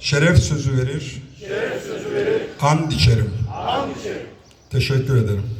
şeref sözü verir. And içerim. Teşekkür ederim